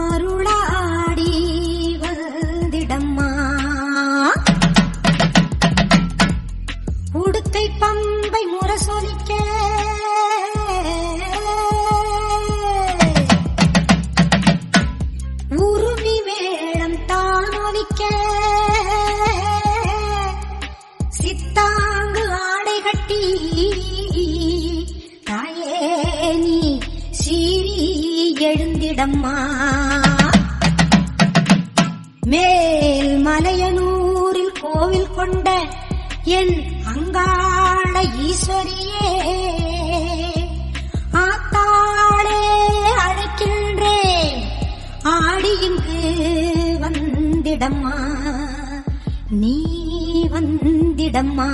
மருளாடி வந்திடம்மா. உடுத்தை பம்பை முரசொலிக்க. உருவி மேளம் தானொலிக்க. சித்தாங்கு ஆடை கட்டி எழுந்திடம்மா. கொண்ட என் அங்காள ஈஸ்வரியே ஆத்தாளே அழைக்கின்றேன் ஆடி இங்கு வந்திடம்மா நீ வந்திடம்மா.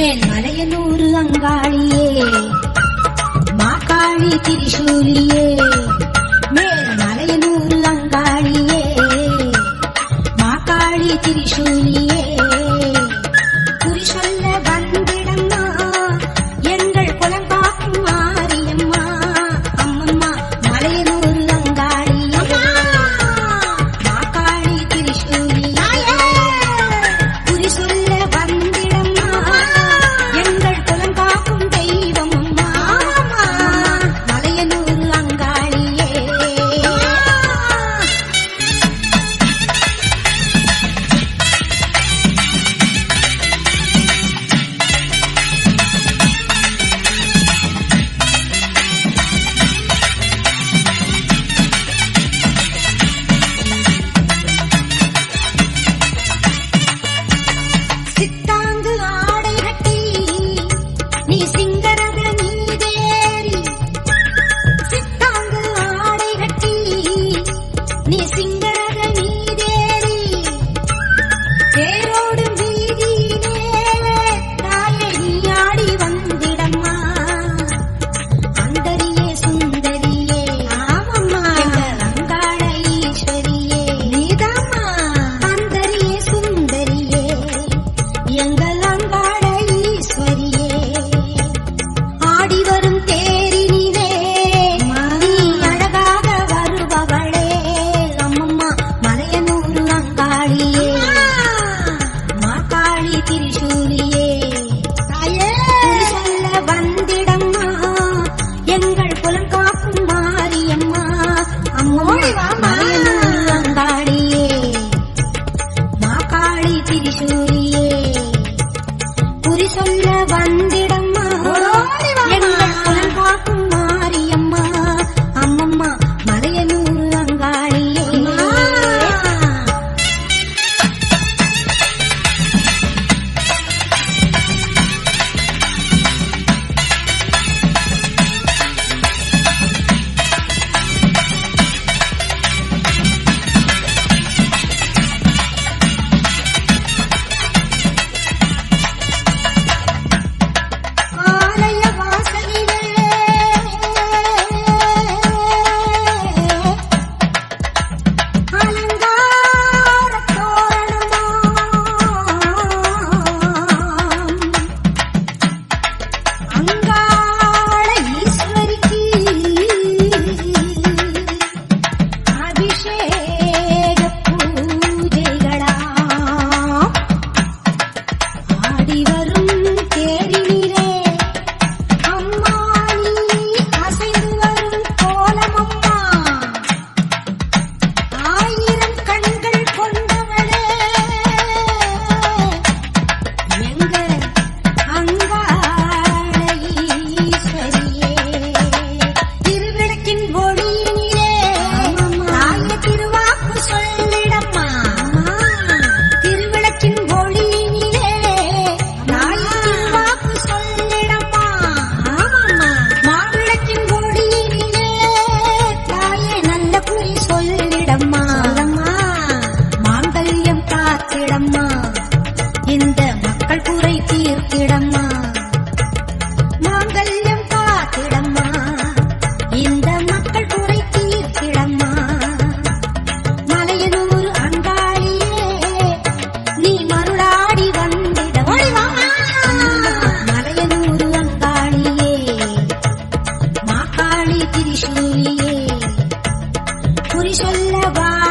மேல் மலையனூர் அங்காளியே மாகாளி திரிசூலியே Navidad. వల్లవా